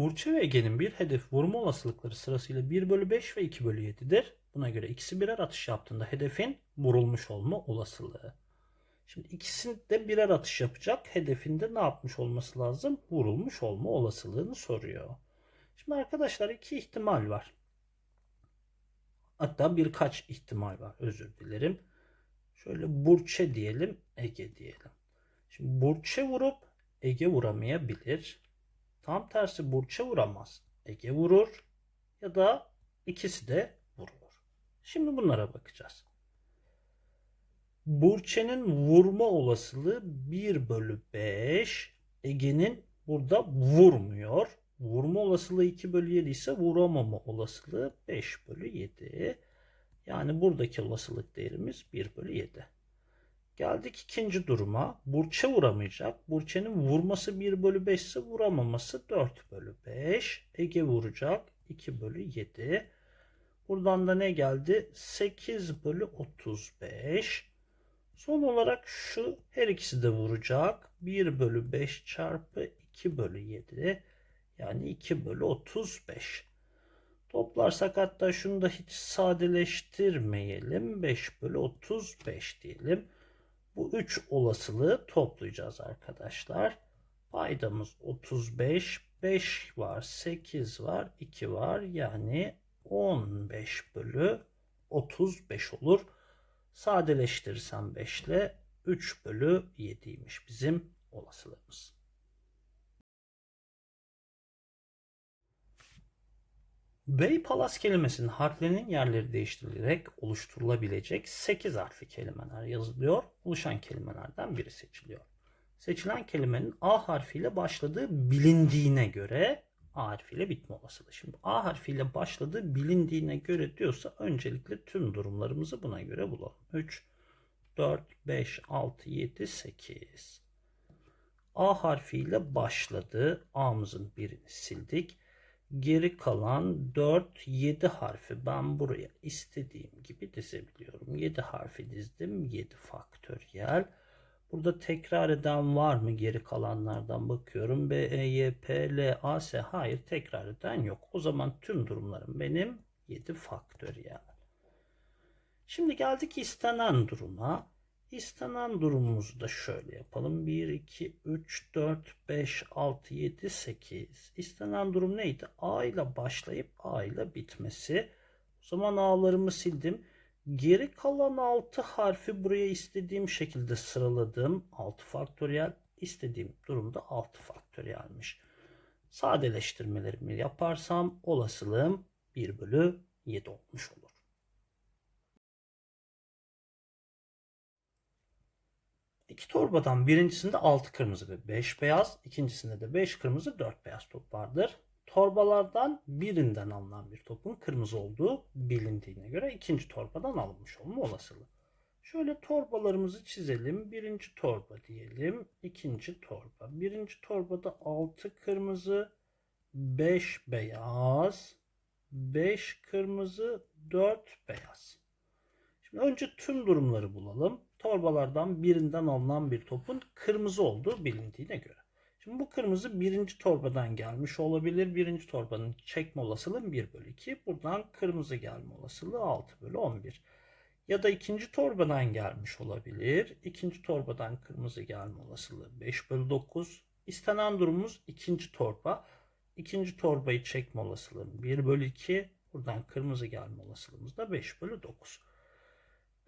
Burç'e ve Ege'nin bir hedef vurma olasılıkları sırasıyla 1 bölü 5 ve 2 bölü 7'dir. Buna göre ikisi birer atış yaptığında hedefin vurulmuş olma olasılığı. Şimdi ikisi de birer atış yapacak. Hedefinde ne yapmış olması lazım? Vurulmuş olma olasılığını soruyor. Şimdi arkadaşlar iki ihtimal var. Hatta birkaç ihtimal var. Özür dilerim. Şöyle Burç'e diyelim, Ege diyelim. Şimdi Burç'e vurup Ege vuramayabilir. Tam tersi Burç'e vuramaz. Ege vurur ya da ikisi de vurulur. Şimdi bunlara bakacağız. Burçe'nin vurma olasılığı 1 bölü 5. Ege'nin burada vurmuyor. Vurma olasılığı 2 bölü 7 ise vuramama olasılığı 5 bölü 7. Yani buradaki olasılık değerimiz 1 bölü 7. Geldik ikinci duruma. Burç'e vuramayacak. Burçe'nin vurması 1 bölü 5 ise vuramaması 4 bölü 5. Ege vuracak 2 bölü 7. Buradan da ne geldi? 8 bölü 35. Son olarak şu her ikisi de vuracak. 1 bölü 5 çarpı 2 bölü 7. Yani 2 bölü 35. Toplarsak hatta şunu da hiç sadeleştirmeyelim. 5 bölü 35 diyelim. Bu 3 olasılığı toplayacağız arkadaşlar. Paydamız 35. 5 var, 8 var, 2 var. Yani 15 bölü 35 olur. Sadeleştirirsem 5 ile 3 bölü 7'ymiş bizim olasılığımız. Bey Palas kelimesinin harflerinin yerleri değiştirilerek oluşturulabilecek 8 harfli kelimeler yazılıyor. Oluşan kelimelerden biri seçiliyor. Seçilen kelimenin A harfiyle başladığı bilindiğine göre A harfiyle bitme olasılığı. Şimdi A harfiyle başladığı bilindiğine göre diyorsa öncelikle tüm durumlarımızı buna göre bulalım. 3, 4, 5, 6, 7, 8. A harfiyle başladı. A'mızın birini sildik. Geri kalan 4, 7 harfi ben buraya istediğim gibi dizebiliyorum. 7 harfi dizdim. 7 faktöriyel. Burada tekrar eden var mı geri kalanlardan bakıyorum. B, E, Y, P, L, A, S. Hayır tekrar eden yok. O zaman tüm durumlarım benim 7 faktöriyel. Şimdi geldik istenen duruma. İstenen durumumuzu da şöyle yapalım. 1, 2, 3, 4, 5, 6, 7, 8. İstenen durum neydi? A ile başlayıp A ile bitmesi. O zaman A'larımı sildim. Geri kalan 6 harfi buraya istediğim şekilde sıraladım. 6 faktöriyel. istediğim durumda 6 faktöriyelmiş. Sadeleştirmelerimi yaparsam olasılığım 1 bölü 7 olmuş olur. İki torbadan birincisinde 6 kırmızı ve 5 beyaz, ikincisinde de 5 kırmızı 4 beyaz top vardır. Torbalardan birinden alınan bir topun kırmızı olduğu bilindiğine göre ikinci torbadan alınmış olma olasılığı. Şöyle torbalarımızı çizelim. Birinci torba diyelim. ikinci torba. Birinci torbada 6 kırmızı, 5 beyaz, 5 kırmızı, 4 beyaz. Şimdi önce tüm durumları bulalım. Torbalardan birinden alınan bir topun kırmızı olduğu bilindiğine göre. Şimdi bu kırmızı birinci torbadan gelmiş olabilir. Birinci torbanın çekme olasılığı 1 bölü 2. Buradan kırmızı gelme olasılığı 6 bölü 11. Ya da ikinci torbadan gelmiş olabilir. İkinci torbadan kırmızı gelme olasılığı 5 bölü 9. İstenen durumumuz ikinci torba. İkinci torbayı çekme olasılığı 1 bölü 2. Buradan kırmızı gelme olasılığımız da 5 bölü 9.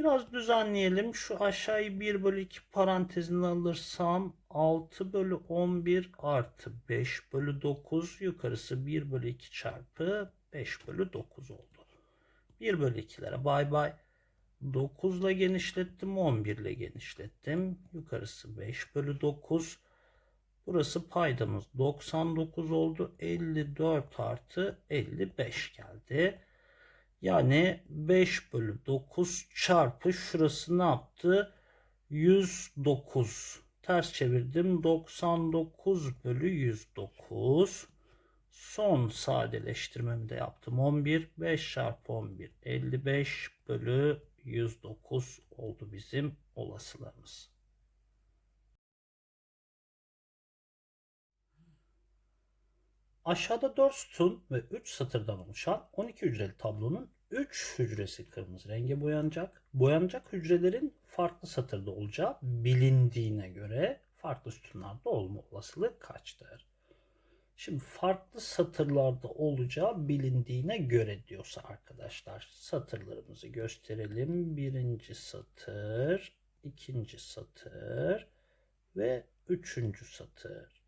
Biraz düzenleyelim. Şu aşağıyı 1 bölü 2 parantezine alırsam 6 bölü 11 artı 5 bölü 9 yukarısı 1 bölü 2 çarpı 5 bölü 9 oldu. 1 bölü 2'lere bay bay. 9 ile genişlettim 11 ile genişlettim. Yukarısı 5 bölü 9. Burası paydamız 99 oldu. 54 artı 55 geldi. Yani 5 bölü 9 çarpı şurası ne yaptı? 109. Ters çevirdim. 99 bölü 109. Son sadeleştirmemi de yaptım. 11. 5 çarpı 11. 55 bölü 109 oldu bizim olasılığımız. Aşağıda 4 sütun ve 3 satırdan oluşan 12 hücreli tablonun 3 hücresi kırmızı renge boyanacak. Boyanacak hücrelerin farklı satırda olacağı bilindiğine göre farklı sütunlarda olma olasılığı kaçtır? Şimdi farklı satırlarda olacağı bilindiğine göre diyorsa arkadaşlar satırlarımızı gösterelim. Birinci satır, ikinci satır ve üçüncü satır.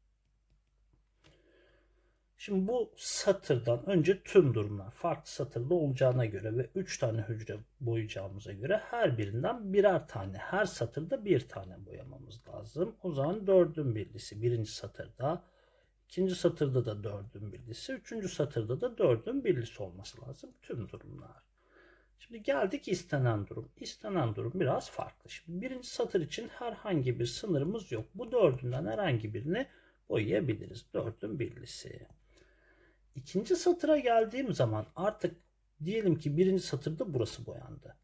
Şimdi bu satırdan önce tüm durumlar farklı satırda olacağına göre ve 3 tane hücre boyayacağımıza göre her birinden birer tane her satırda bir tane boyamamız lazım. O zaman dördün birlisi birinci satırda, ikinci satırda da dördün birlisi, üçüncü satırda da dördün birlisi olması lazım tüm durumlar. Şimdi geldik istenen durum. İstenen durum biraz farklı. Şimdi birinci satır için herhangi bir sınırımız yok. Bu dördünden herhangi birini boyayabiliriz. Dördün birlisi. İkinci satıra geldiğim zaman artık diyelim ki birinci satırda burası boyandı.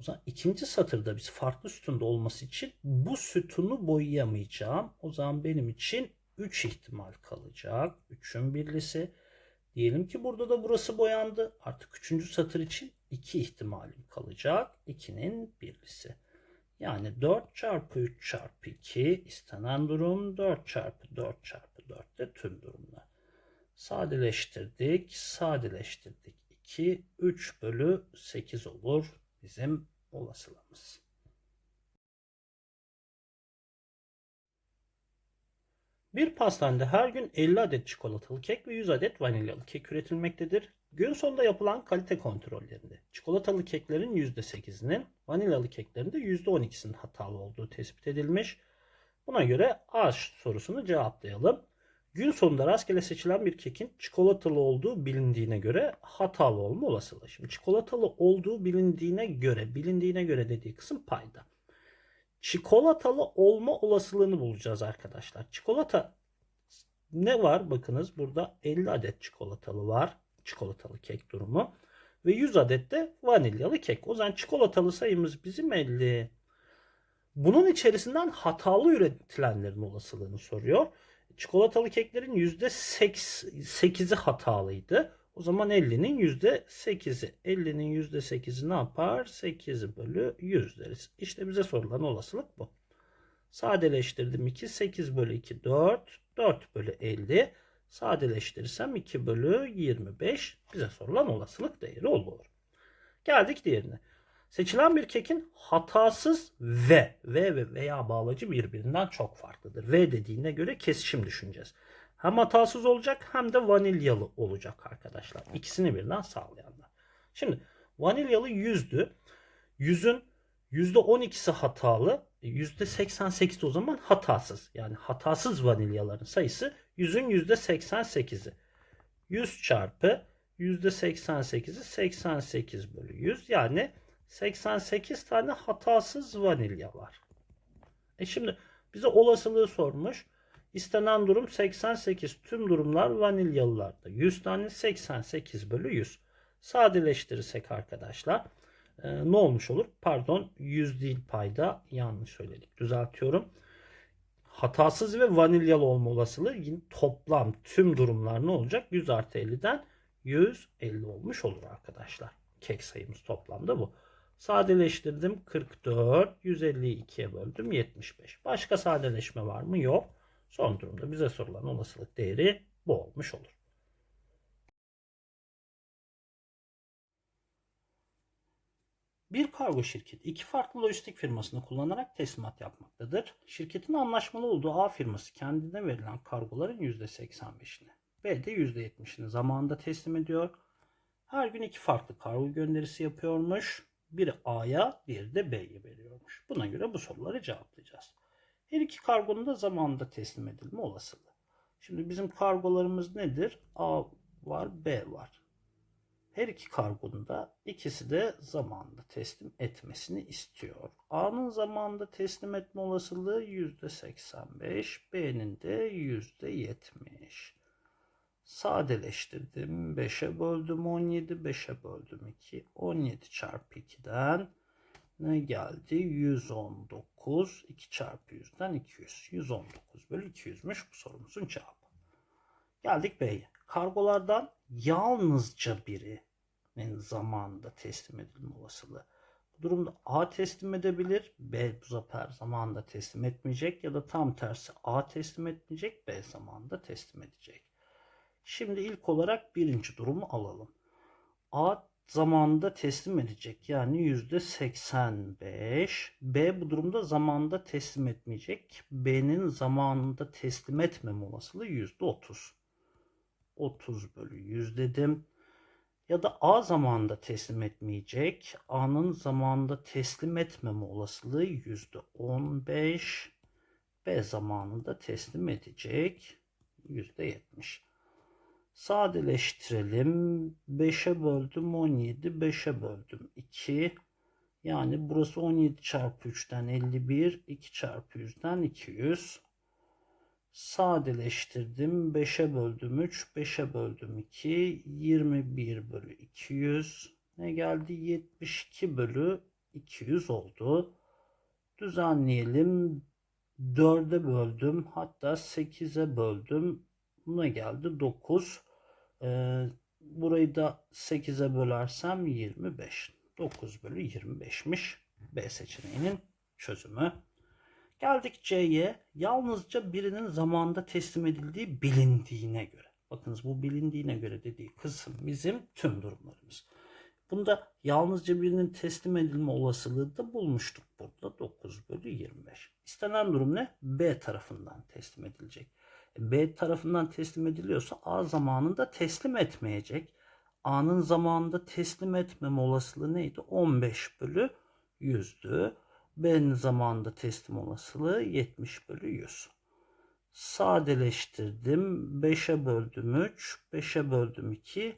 O zaman ikinci satırda biz farklı sütunda olması için bu sütunu boyayamayacağım. O zaman benim için 3 ihtimal kalacak. 3'ün birlisi. Diyelim ki burada da burası boyandı. Artık 3. satır için 2 ihtimalim kalacak. 2'nin birlisi. Yani 4 çarpı 3 çarpı 2 istenen durum 4 çarpı 4 çarpı 4 de tüm durumlar. Sadeleştirdik, sadeleştirdik. 2, 3 bölü 8 olur bizim olasılığımız. Bir pastanede her gün 50 adet çikolatalı kek ve 100 adet vanilyalı kek üretilmektedir. Gün sonunda yapılan kalite kontrollerinde çikolatalı keklerin %8'inin, vanilyalı keklerin de %12'sinin hatalı olduğu tespit edilmiş. Buna göre A sorusunu cevaplayalım. Gün sonunda rastgele seçilen bir kekin çikolatalı olduğu bilindiğine göre hatalı olma olasılığı. Şimdi çikolatalı olduğu bilindiğine göre, bilindiğine göre dediği kısım payda. Çikolatalı olma olasılığını bulacağız arkadaşlar. Çikolata ne var? Bakınız burada 50 adet çikolatalı var. Çikolatalı kek durumu. Ve 100 adet de vanilyalı kek. O zaman çikolatalı sayımız bizim 50. Bunun içerisinden hatalı üretilenlerin olasılığını soruyor. Çikolatalı keklerin %8'i hatalıydı. O zaman 50'nin %8'i. 50'nin %8'i ne yapar? 8 bölü 100 deriz. İşte bize sorulan olasılık bu. Sadeleştirdim 2. 8 bölü 2 4. 4 bölü 50. Sadeleştirirsem 2 bölü 25. Bize sorulan olasılık değeri olur. Geldik diğerine. Seçilen bir kekin hatasız ve ve ve veya bağlacı birbirinden çok farklıdır. V dediğine göre kesişim düşüneceğiz. Hem hatasız olacak hem de vanilyalı olacak arkadaşlar. İkisini birden sağlayanlar. Şimdi vanilyalı 100'dü. 100'ün %12'si hatalı. %88 o zaman hatasız. Yani hatasız vanilyaların sayısı 100'ün %88'i. 100 çarpı %88'i 88 bölü 100 yani 88 tane hatasız vanilya var. E şimdi bize olasılığı sormuş. İstenen durum 88. Tüm durumlar vanilyalılarda. 100 tane 88 bölü 100. Sadeleştirirsek arkadaşlar e, ne olmuş olur? Pardon 100 değil payda yanlış söyledik. Düzeltiyorum. Hatasız ve vanilyalı olma olasılığı yine toplam tüm durumlar ne olacak? 100 artı 50'den 150 olmuş olur arkadaşlar. Kek sayımız toplamda bu. Sadeleştirdim 44. 150'yi 2'ye böldüm 75. Başka sadeleşme var mı? Yok. Son durumda bize sorulan olasılık değeri bu olmuş olur. Bir kargo şirketi iki farklı lojistik firmasını kullanarak teslimat yapmaktadır. Şirketin anlaşmalı olduğu A firması kendine verilen kargoların %85'ini, B de %70'ini zamanında teslim ediyor. Her gün iki farklı kargo gönderisi yapıyormuş. Biri A'ya, diğeri de B'ye veriyormuş. Buna göre bu soruları cevaplayacağız. Her iki kargonun da zamanında teslim edilme olasılığı. Şimdi bizim kargolarımız nedir? A var, B var. Her iki kargonun da ikisi de zamanında teslim etmesini istiyor. A'nın zamanında teslim etme olasılığı %85, B'nin de %70. Sadeleştirdim. 5'e böldüm 17, 5'e böldüm 2. 17 çarpı 2'den ne geldi? 119. 2 çarpı 100'den 200. 119 bölü 200'müş bu sorumuzun cevabı. Geldik B'ye. Kargolardan yalnızca birinin zamanında teslim edilme olasılığı. Bu durumda A teslim edebilir, B bu sefer zamanında teslim etmeyecek ya da tam tersi A teslim etmeyecek, B zamanında teslim edecek. Şimdi ilk olarak birinci durumu alalım. A zamanında teslim edecek yani yüzde 85. B bu durumda zamanında teslim etmeyecek. B'nin zamanında teslim etmeme olasılığı yüzde 30. 30 bölü 100 dedim. Ya da A zamanında teslim etmeyecek. A'nın zamanında teslim etmeme olasılığı yüzde 15. B zamanında teslim edecek. Yüzde 70. Sadeleştirelim. 5'e böldüm 17. 5'e böldüm 2. Yani burası 17 çarpı 3'ten 51. 2 çarpı 100'den 200. Sadeleştirdim. 5'e böldüm 3. 5'e böldüm 2. 21 bölü 200. Ne geldi? 72 bölü 200 oldu. Düzenleyelim. 4'e böldüm. Hatta 8'e böldüm. Buna geldi 9. Ee, burayı da 8'e bölersem 25. 9 bölü 25'miş B seçeneğinin çözümü. Geldik C'ye. Yalnızca birinin zamanda teslim edildiği bilindiğine göre. Bakınız bu bilindiğine göre dediği kısım bizim tüm durumlarımız. Bunda yalnızca birinin teslim edilme olasılığı da bulmuştuk burada. 9 bölü 25. İstenen durum ne? B tarafından teslim edilecek. B tarafından teslim ediliyorsa A zamanında teslim etmeyecek. A'nın zamanında teslim etmeme olasılığı neydi? 15 bölü 100'dü. B'nin zamanında teslim olasılığı 70 bölü 100. Sadeleştirdim. 5'e böldüm 3. 5'e böldüm 2.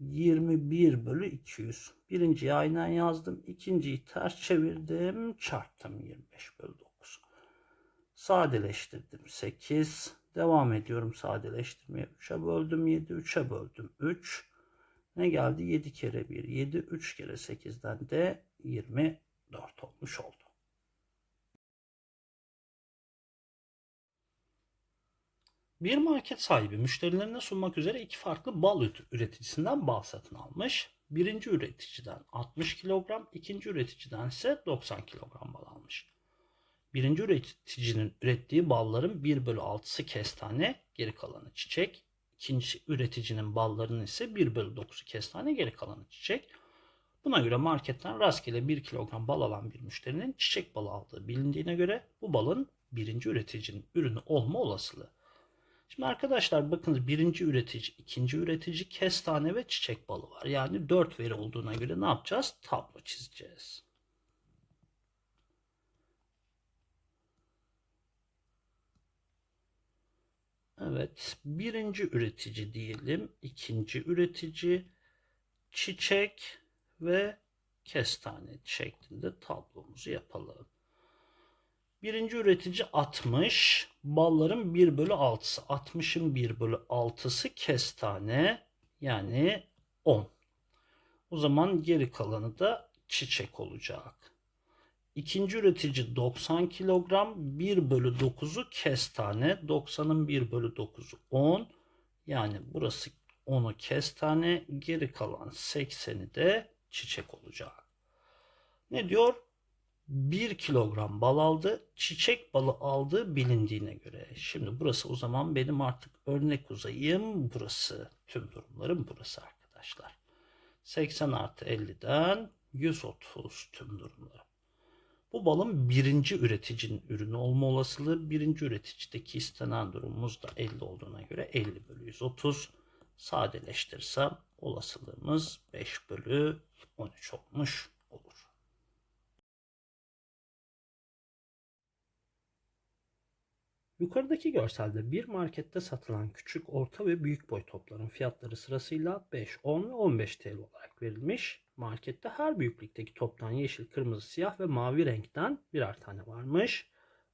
21 bölü 200. Birinciyi aynen yazdım. İkinciyi ters çevirdim. Çarptım 25 bölü 9. Sadeleştirdim 8. Devam ediyorum sadeleştirmeye. 3'e böldüm 7. 3'e böldüm 3. Ne geldi? 7 kere 1. 7. 3 kere 8'den de 24 olmuş oldu. Bir market sahibi müşterilerine sunmak üzere iki farklı bal üreticisinden bal satın almış. Birinci üreticiden 60 kilogram, ikinci üreticiden ise 90 kilogram bal almış. Birinci üreticinin ürettiği balların 1 bölü 6'sı kestane, geri kalanı çiçek. İkinci üreticinin ballarının ise 1 bölü 9'u kestane, geri kalanı çiçek. Buna göre marketten rastgele 1 kilogram bal alan bir müşterinin çiçek balı aldığı bilindiğine göre bu balın birinci üreticinin ürünü olma olasılığı. Şimdi arkadaşlar bakınız birinci üretici, ikinci üretici kestane ve çiçek balı var. Yani 4 veri olduğuna göre ne yapacağız? Tablo çizeceğiz. Evet, birinci üretici diyelim, ikinci üretici, çiçek ve kestane şeklinde tablomuzu yapalım. Birinci üretici 60, balların 1 bölü 6'sı. 60'ın 1 bölü 6'sı kestane yani 10. O zaman geri kalanı da çiçek olacak. İkinci üretici 90 kilogram 1 bölü 9'u kestane. 90'ın 1 bölü 9'u 10. Yani burası 10'u kestane. Geri kalan 80'i de çiçek olacak. Ne diyor? 1 kilogram bal aldı. Çiçek balı aldığı bilindiğine göre. Şimdi burası o zaman benim artık örnek uzayım. Burası. Tüm durumlarım burası arkadaşlar. 80 artı 50'den 130 tüm durumlarım. Bu balın birinci üreticinin ürünü olma olasılığı birinci üreticideki istenen durumumuz da 50 olduğuna göre 50 bölü 130 sadeleştirsem olasılığımız 5 bölü 13 olmuş olur. Yukarıdaki görselde bir markette satılan küçük, orta ve büyük boy topların fiyatları sırasıyla 5, 10 ve 15 TL olarak verilmiş. Markette her büyüklükteki toptan yeşil, kırmızı, siyah ve mavi renkten birer tane varmış.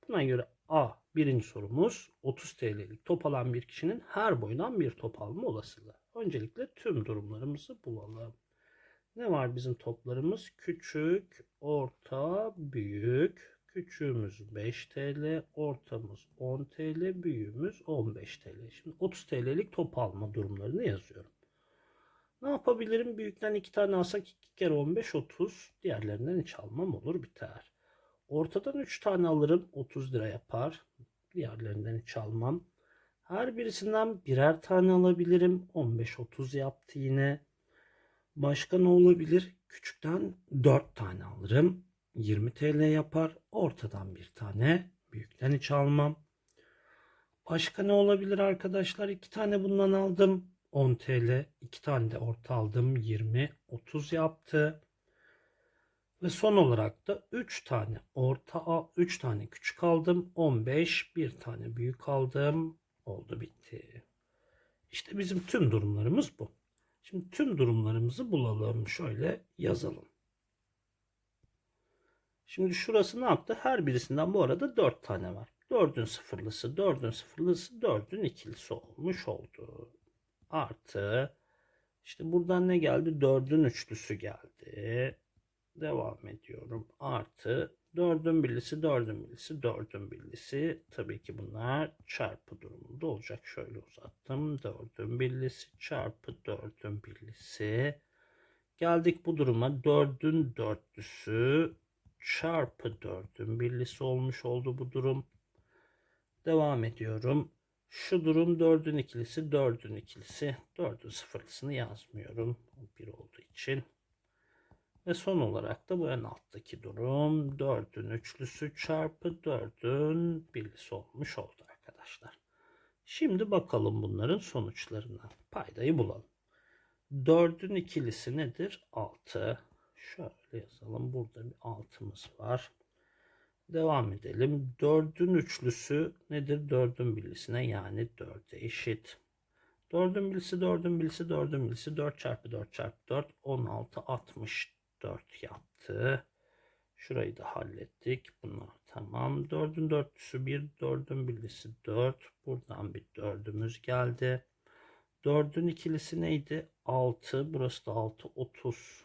Buna göre A birinci sorumuz 30 TL'lik top alan bir kişinin her boydan bir top alma olasılığı. Öncelikle tüm durumlarımızı bulalım. Ne var bizim toplarımız? Küçük, orta, büyük. Küçüğümüz 5 TL, ortamız 10 TL, büyüğümüz 15 TL. Şimdi 30 TL'lik top alma durumlarını yazıyorum. Ne yapabilirim? Büyükten 2 tane alsak 2 kere 15 30. Diğerlerinden hiç almam olur biter. Ortadan 3 tane alırım 30 lira yapar. Diğerlerinden hiç almam. Her birisinden birer tane alabilirim. 15-30 yaptı yine. Başka ne olabilir? Küçükten 4 tane alırım. 20 TL yapar. Ortadan bir tane. Büyükten hiç almam. Başka ne olabilir arkadaşlar? 2 tane bundan aldım. 10 TL. 2 tane de orta aldım. 20, 30 yaptı. Ve son olarak da 3 tane orta 3 tane küçük aldım. 15, bir tane büyük aldım. Oldu bitti. İşte bizim tüm durumlarımız bu. Şimdi tüm durumlarımızı bulalım. Şöyle yazalım. Şimdi şurası ne yaptı? Her birisinden bu arada 4 tane var. 4'ün sıfırlısı, 4'ün sıfırlısı, 4'ün ikilisi olmuş oldu. Artı işte buradan ne geldi? 4'ün üçlüsü geldi. Devam ediyorum. Artı 4'ün birlisi, 4'ün birlisi, 4'ün birlisi. Tabii ki bunlar çarpı durumunda olacak. Şöyle uzattım. 4'ün birlisi çarpı 4'ün birlisi. Geldik bu duruma. 4'ün dörtlüsü çarpı 4'ün birlisi olmuş oldu bu durum. Devam ediyorum. Şu durum 4'ün ikilisi, 4'ün ikilisi. 4'ün sıfırlısını yazmıyorum. 1 olduğu için. Ve son olarak da bu en alttaki durum 4'ün üçlüsü çarpı 4'ün birlisi olmuş oldu arkadaşlar. Şimdi bakalım bunların sonuçlarına. Paydayı bulalım. 4'ün ikilisi nedir? 6. Şöyle yazalım. Burada bir 6'mız var. Devam edelim. 4'ün üçlüsü nedir? 4'ün birlisine yani 4'e eşit. 4'ün birlisi 4'ün birlisi 4'ün birlisi 4 çarpı 4 çarpı 4 16 64 yaptı. Şurayı da hallettik. Bunlar tamam. 4'ün dörtlüsü 1 4'ün birlisi 4. Buradan bir 4'ümüz geldi. 4'ün ikilisi neydi? 6. Burası da 6 30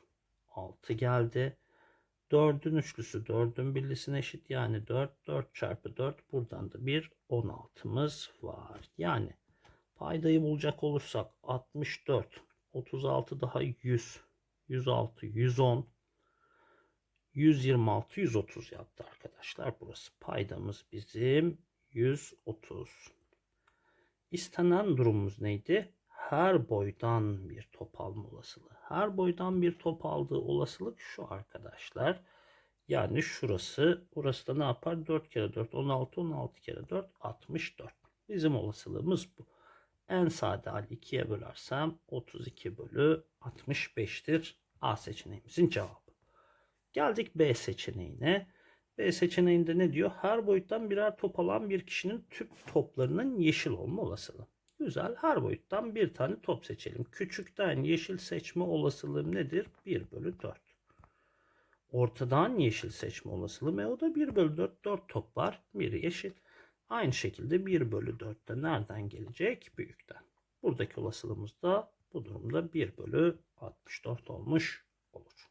6 geldi. 4'ün üçlüsü 4'ün birlisine eşit yani 4. 4 çarpı 4 buradan da bir 16'mız var. Yani paydayı bulacak olursak 64 36 daha 100 106 110 126 130 yaptı arkadaşlar. Burası paydamız bizim 130. İstenen durumumuz neydi? Her boydan bir top alma olasılığı. Her boydan bir top aldığı olasılık şu arkadaşlar. Yani şurası, burası da ne yapar? 4 kere 4, 16, 16 kere 4, 64. Bizim olasılığımız bu. En sade hali 2'ye bölersem 32 bölü 65'tir. A seçeneğimizin cevabı. Geldik B seçeneğine. B seçeneğinde ne diyor? Her boyuttan birer top alan bir kişinin tüm toplarının yeşil olma olasılığı. Güzel. Her boyuttan bir tane top seçelim. Küçükten yeşil seçme olasılığım nedir? 1 bölü 4. Ortadan yeşil seçme olasılığım. E o da 1 bölü 4. 4 top var. Biri yeşil. Aynı şekilde 1 bölü 4'te nereden gelecek? Büyükten. Buradaki olasılığımız da bu durumda 1 bölü 64 olmuş olur.